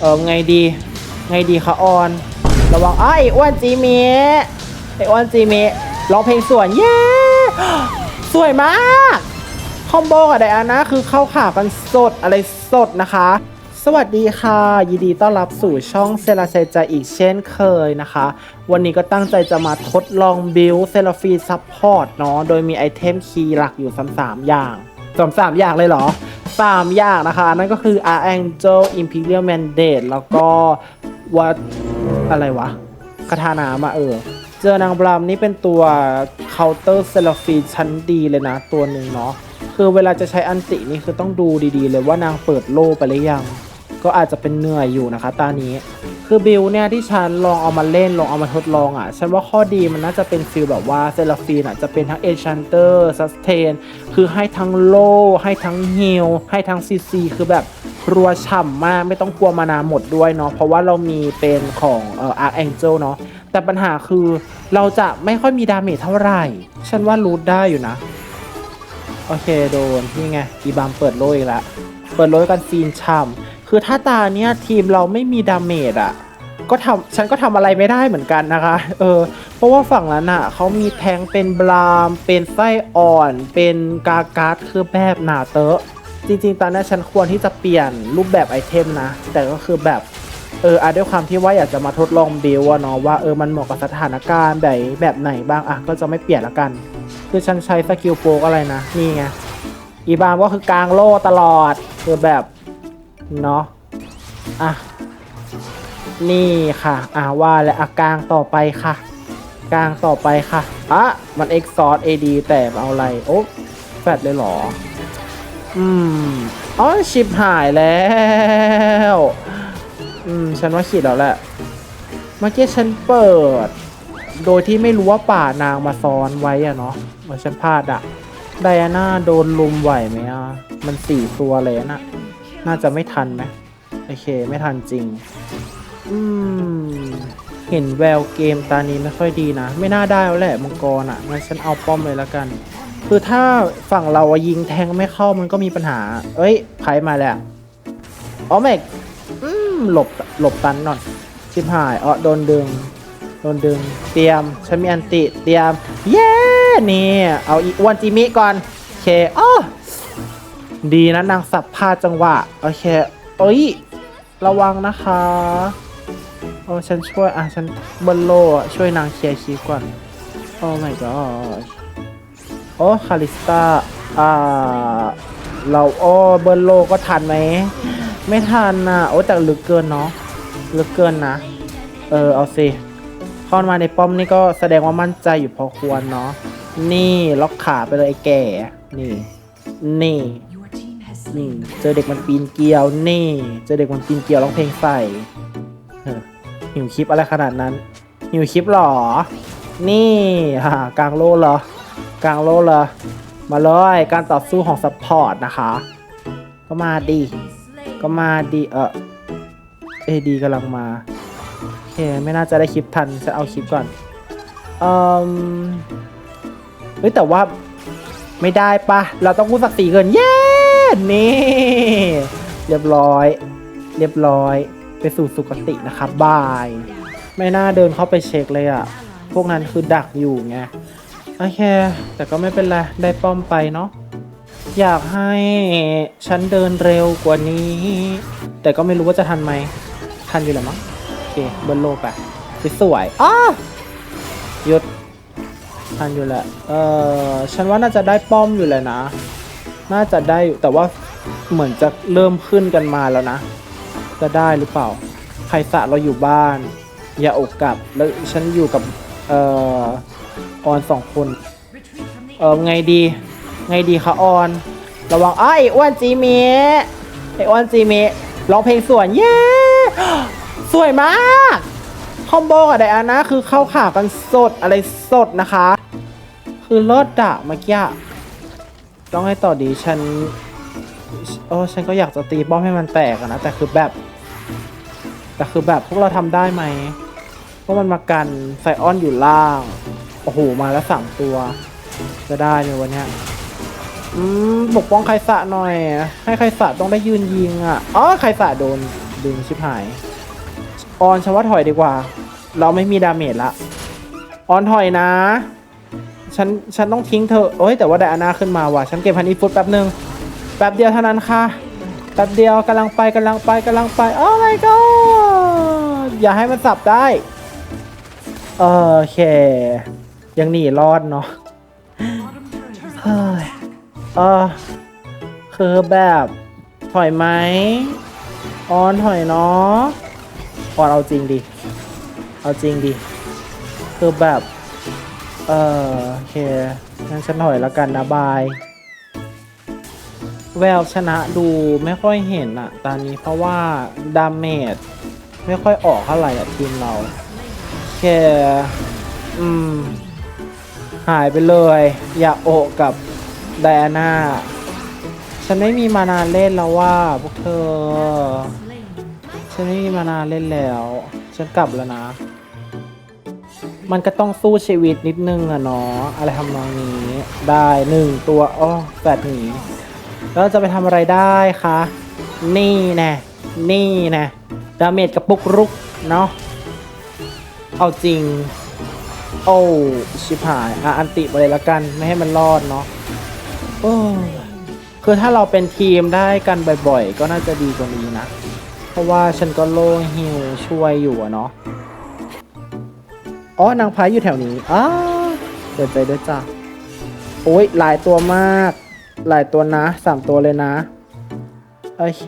เออไงดี ไงดีคะออน ระวังอ้ายอ้วนจีเมะไออ้วนจีเมะร้องเพลงสวนเย้สวยมากคอมโบกับไดอาน่าคือเข้าขากันสดอะไรสดนะคะ สวัสดีค่ะ ยินดีต้อนรับสู่ช่องเซราเซจอีกเช่นเคยนะคะ วันนี้ก็ตั้งใจจะมาทดลองบิลเซราฟีซัพพอร์ตเนาะโดยมีไอเทมคีย์หลักอยู่3 3อย่าง สามสามอย่างเลยเหรอ3อย่างนะคะ นั่นก็คือ Archangel Imperial Mandate แล้วก็วัดอะไรวะคาถานามาเออ เจอนางบรามนี่เป็นตัว Counter s e r a p h i ชั้นดีเลยนะ ตัวหนึ่งเนาะคือเวลาจะใช้อันตินี่คือต้องดูดีๆ เลยว่านางเปิดโล่ไปหรือยัง ก็อาจจะเป็นเหนื่อยอยู่นะคะตานี้ คือบิลเนี่ยที่ฉันลองเอามาเล่นลองเอามาทดลองอะ่ะฉันว่าข้อดีมันน่าจะเป็นฟิลแบบว่าเซราฟีนอะจะเป็นทั้งเอชันเตอร์ซัสเทนคือให้ทั้งโล่ให้ทั้งฮิลให้ทั้งซีซีคือแบบรัวฉ่ำมากไม่ต้องกลัวมานาหมดด้วยเนาะเพราะว่าเรามีเป็นของเอ่ออาร์แองเจลเนาะแต่ปัญหาคือเราจะไม่ค่อยมีดาเมจเท่าไหร่ ฉันว่ารูทได้อยู่นะ โอเคโดนนี่ไงอีบามเปิดโลอีกล้วเปิดโลกันซีนช่ำ คือถ้าตาเนี้ยทีมเราไม่มีดาเมจอะก็ทำฉันก็ทำอะไรไม่ได้เหมือนกันนะคะ เออ เพราะว่าฝั่งนั้นอะเขามีแทงเป็นบราม เป็นไส้อ่อน เป็นกาการ์ดคือแบบหนาเตอะจริงๆ ตอนนี้ฉันควรที่จะเปลี่ยนรูปแบบไอเทมนะ แต่ก็คือแบบ เอออะด้วยความที่ว่าอยากจะมาทดลองบิลอะเนาะว่าเออมันเหมาะกับสถานการณ์แบบแบบไหนบ้าง อะ ก็จะไม่เปลี่ยนละกัน คือฉันใช้สกิลโปกอะไรนะ นี่ไง อีบามก็คือกลางโล่ตลอดคือแบบ เนาะอะนี่ค่ะ อะว่าแล้วอะกลางต่อไปค่ะ กลางต่อไปค่ะอะมันเอ็กซอร์เอดีแต่เอาอะไร โอ้แฟดเลยเหรอ อืมอ๋อชิปหายแล้ว อืม ฉันว่าขีดแล้วแหละ เมื่อกี้ฉันเปิด โดยที่ไม่รู้ว่าป่านางมาซ้อนไว้อะเนาะเหมือนฉันพลาดอะไดอาน่าโดนลุมไหวไหมอะมันสี่ตัวเลยนะ น่าจะไม่ทันไหมโอเค ไม่ทันจริง อืม เห็นแววเกมตานี้ไม่ค่อยดีนะ ไม่น่าได้แล้วแหละมังกรอะงั้นฉันเอาป้อมเลยแล้วกัน คือถ้าฝั่งเรายิงแทงไม่เข้ามันก็มีปัญหา เอ้ยไพ่มาแล้วอ๋อแม็กอืมหลบหลบตันหน่อยชิบหายอ๋อโดนดึงโดนดึง เตรียม ฉันมีอันติ เตรียม เย้ นี่ เอาอีอ้วนจิมิก่อนโอเคอ้อ ดีนะนางสับพาจังหวะ โอเคเอ้ยระวังนะคะโอ้ฉันช่วย อะ ฉันเบิลโลช่วยนางเคลียร์คีก่อน โอ้ my god โอ้คาริสตาอ่า เราโอ้เบิลโลก็ทันไหม ไม่ทันนะโอ้แต่ลึกเกินเนาะลึกเกินนะ เออ เอาสิเข้ามาในป้อมนี่ก็แสดงว่ามั่นใจอยู่พอควรเนาะนี่ล็อกขาไปเลยไอ้แก่ นี่ นี่ นี่เจอเด็กมันปีนเกลียวนี่ เจอเด็กมันปีนเกลียวร้องเพลงใส่หิวคลิปอะไรขนาดนั้น หิวคลิปหรอ นี่ฮ่ากลางโลเหรอกลางโลเหรอมาเลยการต่อสู้ของซัพพอร์ตนะคะ ก็มาดีก็มาดีเออเอดีกำลังมาโอเคไม่น่าจะได้คลิปทันจะเอาคลิปก่อนเอ่มเฮ้ยแต่ว่าไม่ได้ปะเราต้องพูดสักสีเกินเย้ นี่ เรียบร้อย เรียบร้อย ไปสู่สุคตินะครับบาย ไม่น่าเดินเข้าไปเช็คเลยอะพวกนั้นคือดักอยู่ไง โอเค แต่ก็ไม่เป็นไร ได้ป้อมไปเนาะ อยากให้ฉันเดินเร็วกว่านี้ แต่ก็ไม่รู้ว่าจะทันไหม ทันอยู่แหละมั้ง โอเคเบิร์นโลกไปสวยๆอ้าหยุดทันอยู่แหละ เออฉันว่าน่าจะได้ป้อมอยู่แหละนะ น่าจะได้อยู่แต่ว่าเหมือนจะเริ่มขึ้นกันมาแล้วนะ จะได้หรือเปล่า ใครสะเราอยู่บ้าน อย่าอกกลับ แล้วฉันอยู่กับเอ่อออนสองคน เออไงดี ไงดีคะออน ระวังอ้ายอ้วนจีเมะไออ้วนจีเมะร้องเพลงสวนเย้ สวยมาก คอมโบกับไดอาน่าคือเข้าขากันสดอะไรสดนะคะ คือเลิศอะเมื่อกี้ ต้องให้ต่อดีฉันโอ้ฉันก็อยากจะตีป้อมให้มันแตกอะนะแต่คือแบบ แต่คือแบบพวกเราทำได้ไหมเพราะมันมากันไซออนอยู่ล่างโอ้โหมาแล้วสามตัว จะได้ในวันนี้อืมปกป้องใครสะหน่อย ให้ใครสะต้องได้ยืนยิงอะอ๋อใครสะโดนดึงชิบหายออนฉันว่าถอยดีกว่า เราไม่มีดาเมจละออนถอยนะ ฉัน ฉันต้องทิ้งเธอโอ้ยแต่ว่าไดอาน่าขึ้นมาว่ะ ฉันเก็บพันอีฟุตแป๊บหนึ่งแป๊บเดียวเท่านั้นค่ะ แป๊บเดียวกำลังไปกำลังไปกำลังไป โอ้ my god อย่าให้มันสับได้โอเค ยังหนีรอดเนาะเฮ้ยเออคือแบบถอยไหมออนถอยเนาะออนเอาจริงดิ เอาจริงดิ คือแบบ เออโอเคงั้นฉันถอยแล้วกันนะบาย แววชนะดูไม่ค่อยเห็นอะตอนนี้เพราะว่าดาเมจไม่ค่อยออกเท่าไหร่อะทีมเราแค่อืม หายไปเลย อย่าโอะกับไดอาน่าฉันไม่มีมานานเล่นแล้วว่าพวกเธอ ฉันไม่มีมานานเล่นแล้ว ฉันกลับแล้วนะ มันก็ต้องสู้ชีวิตนิดนึงอะเนาะอะไรทำนองนี้ได้หนึ่งตัวอ้อแปดหนีแล้วจะไปทำอะไรได้คะนี่แน่นี่น่ดาเมจกระปุกรุกเนาะเอาจริง โอ้ชิบหายอะอันติไปเลยละกันไม่ให้มันรอดเนาะโอ้คือถ้าเราเป็นทีมได้กันบ่อยๆ ก็น่าจะดีกว่านี้นะ เพราะว่าฉันก็โล่ฮิวช่วยอยู่อะเนาะ อ๋อนางพายอยู่แถวนี้อ้าเปิดใจด้วยจ้ะโอ้ยหลายตัวมาก หลายตัวนะสามตัวเลยนะ โอเค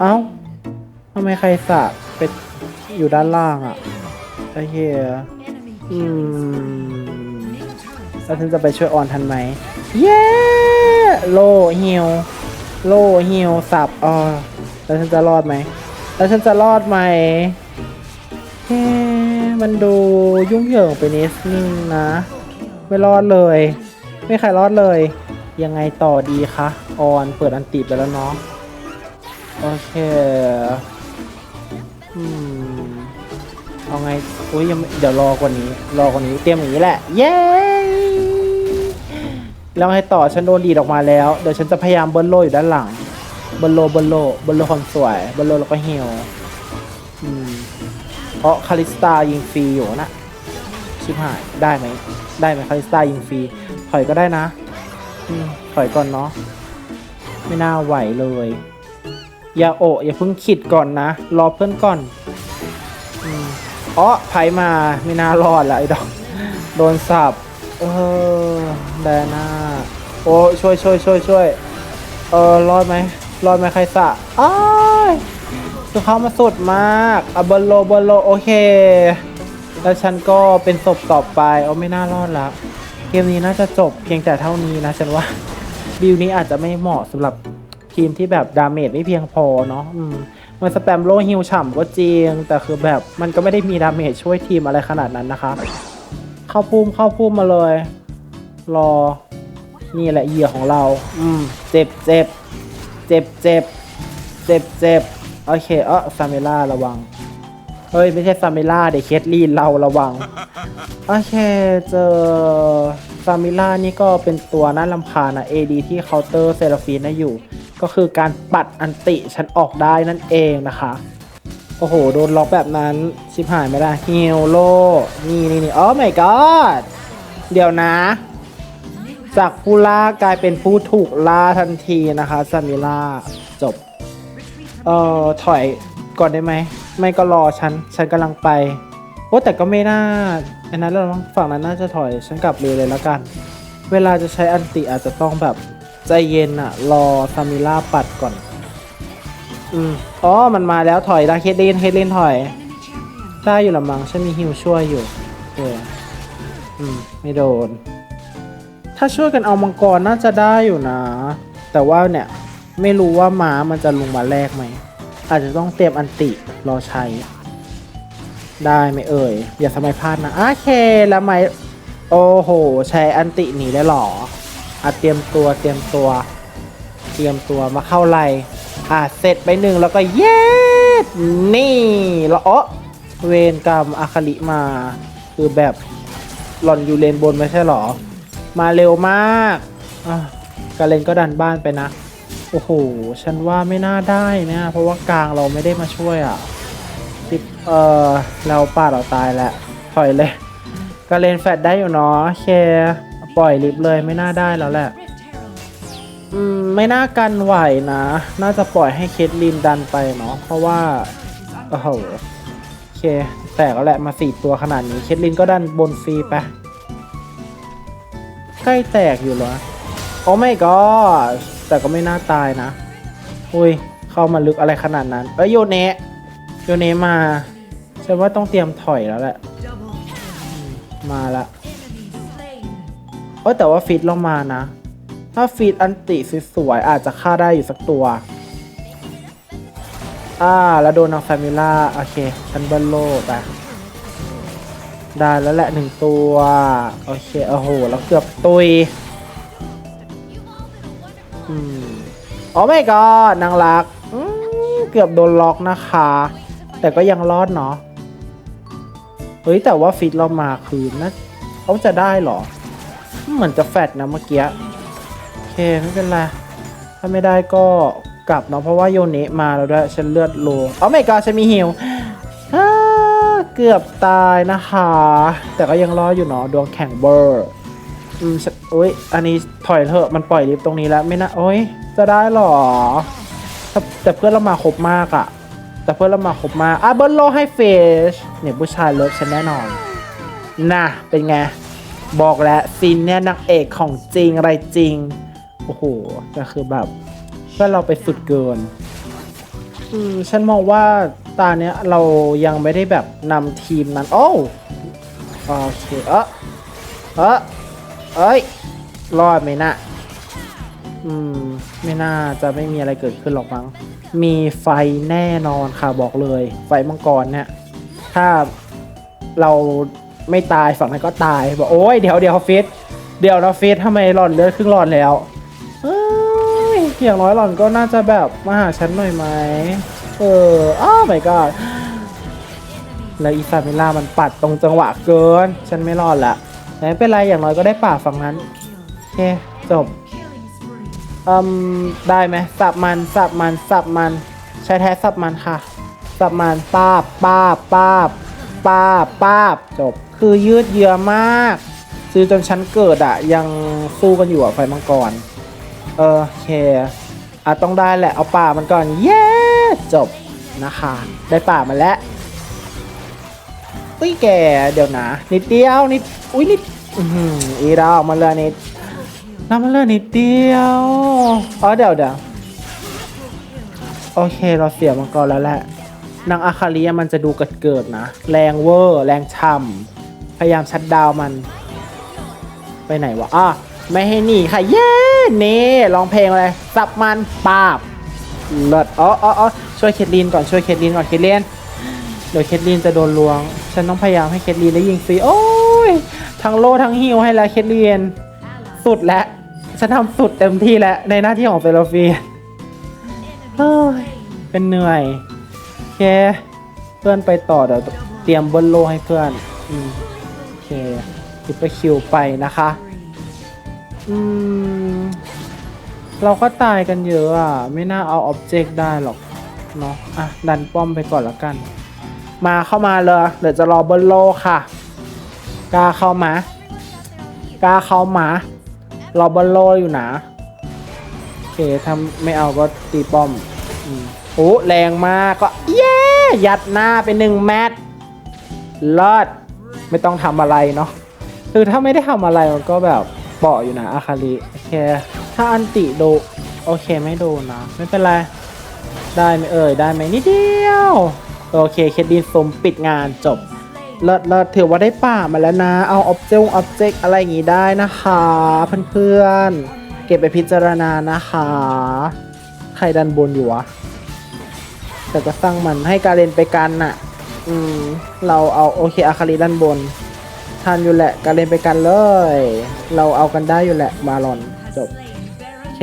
เอ้าทำไมใครสะไปอยู่ด้านล่างอะโอเค อืม แล้วฉันจะไปช่วยออนทันไหม เย้ โลฮิวโลฮิวสับอ๋อแล้วฉันจะรอดไหม แล้วฉันจะรอดไหมเฮ้ มันดูยุ่งเหยิงไปนิดนึงนะไม่รอดเลย ไม่ใครรอดเลย ยังไงต่อดีคะออนเปิดอันติไปแล้วเนาะโอเคอืมเอาไงอุ้ยยังเดี๋ยวรอกว่านี้ รอกว่านี้เตรียมอย่างนี้แหละ เย้แล้วไงต่อฉันโดนดีดออกมาแล้ว เดี๋ยวฉันจะพยายามเบิร์โลอยู่ด้านหลังเบิร์โลเบิร์โลเบิร์โลความสวยเบิร์โลแล้วก็เฮล เพราะคาริสตายิงฟรีอยู่นะชิบหายได้ไหมได้ไหมคาริสตายิงฟรีถอยก็ได้นะถอยก่อนเนาะไม่น่าไหวเลย อย่าโอะอย่าเพิ่งขิดก่อนนะ รอเพื่อนก่อนอืมอ๋อไผมาไม่น่ารอดละไอ้ดอกโดนสับเออแดน่าโอ้ช่วยช่วยช่วยช่วยเออรอดไหมรอดไหมใครสะอ้าย คือเขามาสุดมากอะบอร์โลบอร์โลโอเค แล้วฉันก็เป็นศพต่อไปเอาไม่น่ารอดละเกมนี้น่าจะจบเพียงแต่เท่านี้นะฉันว่าบิลนี้อาจจะไม่เหมาะสำหรับทีมที่แบบดาเมจไม่เพียงพอเนาะอืมมันสแปมโลฮิลฉ่ำก็จริง แต่คือแบบมันก็ไม่ได้มีดาเมจช่วยทีมอะไรขนาดนั้นนะคะ เข้าพุ่มเข้าพุ่มมาเลย รอ นี่แหละเหยื่อของเรา อืม เจ็บเจ็บเจ็บเจ็บเจ็บเจ็บ โอเคเออซาเมล่าระวัง เฮ้ย ไม่ใช่ซาเมล่าเด็กเคสลีนเราระวัง โอเค เจอซามิล่านี่ก็เป็นตัวน่าลำคาญนะ AD ที่เคาน์เตอร์เซราฟีนนะอยู่ ก็คือการปัดอันติฉันออกได้นั่นเองนะคะ โอ้โห โดนล็อกแบบนั้นชิบหายไม่ได้ฮิลโลนี่นี่นี่โอ้ my god เดี๋ยวนะ จากผู้ล่ากลายเป็นผู้ถูกล่าทันทีนะคะซามิล่า เอ่อถอยก่อนได้ไหม ไม่ก็รอฉัน ฉันกำลังไปโอ้แต่ก็ไม่น่าอันนั้นเราฝั่งนั้นน่าจะถอยฉันกลับเลยเลยแล้วกัน เวลาจะใช้อันติอาจจะต้องแบบใจเย็นอะรอซามิล่าปัดก่อน อืมอ๋อมันมาแล้วถอยได้เคสเลนเคสเลนถอย ได้อยู่ละมั้งฉันมีฮิวช่วยอยู่โอเคอืมไม่โดน ถ้าช่วยกันเอามังกรน่าจะได้อยู่นะ แต่ว่าเนี่ย ไม่รู้ว่าม้ามันจะลงมาแรกไหม อาจจะต้องเตรียมอันติรอใช้ ได้ไหมเอ่ย อย่าสมัยพลาดนะโอเคแล้วไหมโอ้โห ใช้อันติหนีได้หรออะเตรียมตัวเตรียมตัว เตรียมตัวมาเข้าไลน์อะเสร็จไปหนึ่งแล้วก็เย้นี่แล้วอ๋อเวนกรรมอาคาลิมา คือแบบหล่อนอยู่เลนบนไม่ใช่หรอ มาเร็วมาก อะกาเลนก็ดันบ้านไปนะ โอ้โห ฉันว่าไม่น่าได้นะ เพราะว่ากลางเราไม่ได้มาช่วยอะติดเออเราป่าเราตายแหละถอยเลย ก็เลนแฟดได้อยู่เนาะเค ปล่อยลิฟเลยไม่น่าได้แล้วแหละ อืม ไม่น่ากันไหวนะ น่าจะปล่อยให้เคทลินดันไปเนาะ เพราะว่า โอ้โหโอเค แตกแล้วแหละมาสี่ตัวขนาดนี้ เคทลินก็ดันบนฟรีไป ใกล้แตกอยู่เหรอโอ้ไม่ก็ แต่ก็ไม่น่าตายนะอุ้ย เข้ามาลึกอะไรขนาดนั้น เอ้ยโยเนะโยเนะมาฉันว่าต้องเตรียมถอยแล้วแหละ มาละเออแต่ว่าฟีดเรามานะ ถ้าฟีดอันติสวยๆอาจจะฆ่าได้อยู่สักตัวอ่าแล้วโดนนางฟมิล่าโอเคฉันเบิลโลไปได้แล้วแหละหนึ่งตัว โอเคโอ้โห แล้วเกือบตุย โอ้ไม่ก็นางรักเกือบโดนล็อกนะคะ แต่ก็ยังรอดเนาะเฮ้ย แต่ว่าฟิตเรามาคืนนะเขาจะได้เหรอ เหมือนจะแฟดนะเมื่อกี้ โอเค ไม่เป็นไร ถ้าไม่ได้ก็กลับเนาะเพราะว่าโยเนะมาแล้วด้วย ฉันเลือดโลโอ้ไม่ก็ฉันมีฮิวเกือบตายนะคะ แต่ก็ยังรอดอยู่เนาะดวงแข่งเบอร์ อืมฉันโอ้ยอันนี้ถอยเถอะมันปล่อยลิฟต์ตรงนี้แล้วไม่น่าโอ้ยจะได้หรอแต่แต่เพื่อนเรามาครบมากอะแต่เพื่อนเรามาครบมากอะเบิร์โลให้เฟชเนี่ยผู้ชายเลิฟฉันแน่นอนน่ะเป็นไงบอกแล้วซินเนี่ยนางเอกของจริงอะไรจริงโอ้โหก็คือแบบเพื่อนเราไปสุดเกินอืมฉันมองว่าตาเนี้ยเรายังไม่ได้แบบนำทีมนั้นโอ้โอเคเออเออ เอ้ย รอดไหมนะอืม ไม่น่าจะไม่มีอะไรเกิดขึ้นหรอกมั้ง มีไฟแน่นอนค่ะบอกเลย ไฟมังกรเนี่ย ถ้าเราไม่ตายฝั่งนั้นก็ตาย บอกโอ้ยเดี๋ยวเดี๋ยวฟิตเดี๋ยวนะฟิตทำไมหล่อนเลือดครึ่งหลอดแล้วเอ้ยอย่างน้อยหล่อนก็น่าจะแบบมาหาฉันหน่อยไหมเอออ้าว my god แล้วอีซาเมล่ามันปัดตรงจังหวะเกิน ฉันไม่รอดละ แต่ไม่เป็นไรอย่างน้อยก็ได้ป่าฝั่งนั้น โอเค จบอืมได้ไหมสับมันสับมันสับมัน ใช้แท้สับมันค่ะ สับมันป้าบป้าบป้าบป้าบป้าบจบ คือยืดเยื้อมาก ซื้อจนชั้นเกิดอะยังสู้กันอยู่อะไฟมังกรเออโอเคอะต้องได้แหละเอาป่ามันก่อน เย้ จบนะคะ ได้ป่ามาแล้ว อุ้ยแกเดี๋ยวนะนิดเดียวนิดอุ้ยนิดอือออีดาวมาเลยนิดน้ำมาเลยนิดเดียวอ๋อเดี๋ยวเดี๋ยวโอเคเราเสียมังกรแล้วแหละนางอาคาริมันจะดูเกิดเกิดๆนะ แรงเวอร์ แรงช่ำพยายามชัดดาวมัน ไปไหนวะอะไม่ให้หนีค่ะ เย้เน่ร้องเพลงอะไรสับมันปาบเลิศอ๋ออ๋อช่วยเคทลินก่อนช่วยเคทลินก่อนเคทลินเดี๋ยวเคทลีนจะโดนลวง ฉันต้องพยายามให้เคทลีนได้ยิงฟรีโอ้ยทั้งโลทั้งฮิวให้แล้วเคทลีนสุดแล้วฉันทำสุดเต็มที่แล้วในหน้าที่ของเซลฟีเฮ้ยเป็นเหนื่อยโอเคเพื่อนไปต่อเดี๋ยวเตรียมบนโลให้เพื่อนอืมโอเคคิปไปคิวไปนะคะอืมเราก็ตายกันเยอะอะ ไม่น่าเอาอ็อบเจกต์ได้หรอกเนาะอะดันป้อมไปก่อนละกัน มาเข้ามาเลยเดี๋ยวจะรอเบนโลค่ะกล้าเข้ามากล้าเข้ามารอเบนโลอยู่นะโอเคถ้าไม่เอาก็ตีป้อมโอ้แรงมากก็เย้ยัดหน้าไปหนึ่งแมตช์เลิศไม่ต้องทำอะไรเนาะคือถ้าไม่ได้ทำอะไรมันก็แบบเปาะอยู่นะอาคาริโอเคถ้าอันติโดโอเคไม่โดนนะ ไม่เป็นไร ได้ไหมเอ่ย ได้ไหมนิดเดียว โอเคเคดินสมปิดงานจบเลิศเลิศถือว่าได้ป่ามาแล้วนะ เอาออบเจกต์ออบเจกต์อะไรอย่างงี้ได้นะคะ เพื่อนๆ เก็บไปพิจารณานะคะ ใครดันบนอยู่วะ แต่ก็สร้างมันให้การเล่นไปกันน่ะ อืม เราเอาโอเคอาคาริด้านบนทันอยู่แหละการเล่นไปกันเลย เราเอากันได้อยู่แหละบาลอนจบโอเค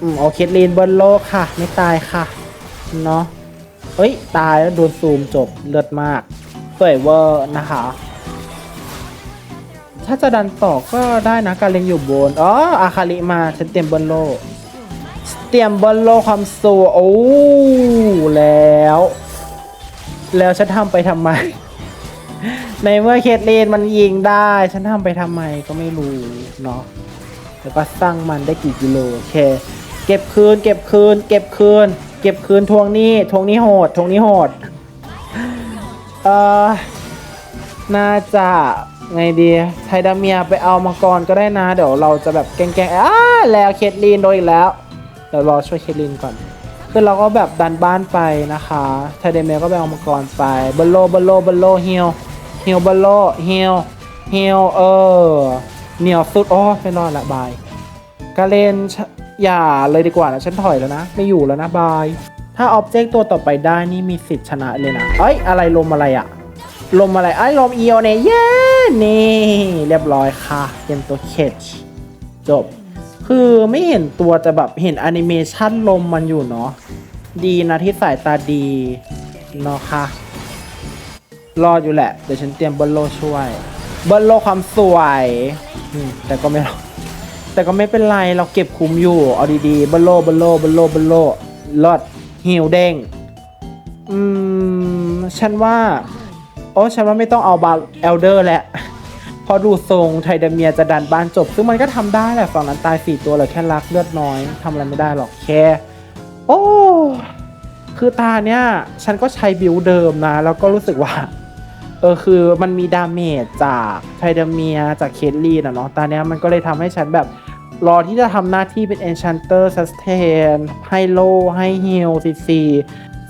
อืมโอเคลีนบนโลกค่ะ ไม่ตายค่ะ เนาะ เฮ้ย ตายแล้วโดนซูมจบเลือดมากสวยเวอร์นะคะ ถ้าจะดันต่อก็ได้นะการเล็งอยู่บน อ๋อ อาคาริมา ฉันเต็มบนโลกเตรียมบอลโลความสูโอ้แล้ว แล้วฉันทำไปทำไม ในเมื่อเคทเลนมันยิงได้ ฉันทำไปทำไมก็ไม่รู้เนาะแล้วก็สร้างมันได้กี่กิโลโอเค เก็บคืน เก็บคืน เก็บคืน เก็บคืนทวงนี้ทวงนี้โหดทวงนี้โหด เอ่อ น่าจะไงดีไทดาเมียไปเอามังกรก็ได้นะ เดี๋ยวเราจะแบบแกงๆอ้าแล้วเคทลีนโดนอีกแล้ว เดี๋ยวรอช่วยเคทลีนก่อน คือเราก็แบบดันบ้านไปนะคะไทเดเมียก็ไปเอามังกรไปเบลโลเบลโลเบลโลฮิลฮิลเบลโลฮิลฮิลเออเหนียวสุดโอ้ไม่รอดละบายกาเลน อย่าเลยดีกว่านะฉันถอยแล้วนะ ไม่อยู่แล้วนะบาย ถ้าออบเจกต์ตัวต่อไปได้นี่มีสิทธิ์ชนะเลยนะเอ้ยอะไรลมอะไรอะลมอะไรไอ้ลมเอีโอเนเย้นี่เรียบร้อยค่ะเตรียมตัวเคชจบ คือไม่เห็นตัวแต่แบบเห็นแอนิเมชันลมมันอยู่เนาะดีนะที่สายตาดีเนาะค่ะรออยู่แหละ เดี๋ยวฉันเตรียมเบลโลช่วยเบลโลความสวยแต่ก็ไม่รอด แต่ก็ไม่เป็นไรเราเก็บคุ้มอยู่ เอาดีๆเบลโลเบลโลเบลโลเบลโลลอดฮิวเด้งอืมฉันว่า โอ้ฉันว่าไม่ต้องเอาบาเอลเดอร์แหละพอดูทรงไทเดเมียจะดันบ้านจบ ซึ่งมันก็ทำได้แหละฝั่งนั้นตายสี่ตัวเหลือแค่รักเลือดน้อยทำอะไรไม่ได้หรอกแค่ โอ้คือตาเนี้ยฉันก็ใช้บิวเดิมนะ แล้วก็รู้สึกว่า เออคือมันมีดาเมจจากไทเดเมียจากเคทลีนะเนาะตาเนี้ยมันก็เลยทำให้ฉันแบบ รอที่จะทำหน้าที่เป็น Enchanter Sustain ให้โลให้ฮิลซีซี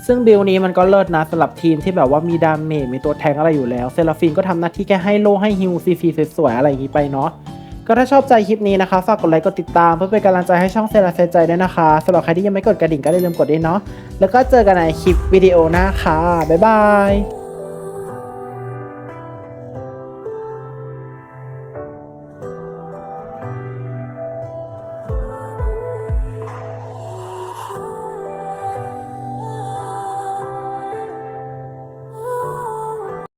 ซึ่งบิลนี้มันก็เลิศนะสำหรับทีมที่แบบว่ามีดาเมจมีตัวแทงอะไรอยู่แล้ว เซราฟินก็ทำหน้าที่แค่ให้โลให้ฮิลซีซีสวยๆ อะไรอย่างนี้ไปเนาะก็ถ้าชอบใจคลิปนี้นะคะฝากกดไลค์กดติดตามเพื่อเป็นกำลังใจให้ช่องเซราเซใจด้วยนะคะสำหรับใครที่ยังไม่กดกระดิ่งก็อย่าลืมกดด้วยเนาะแล้วก็เจอกันในคลิปวิดีโอหน้าค่ะบ๊ายบาย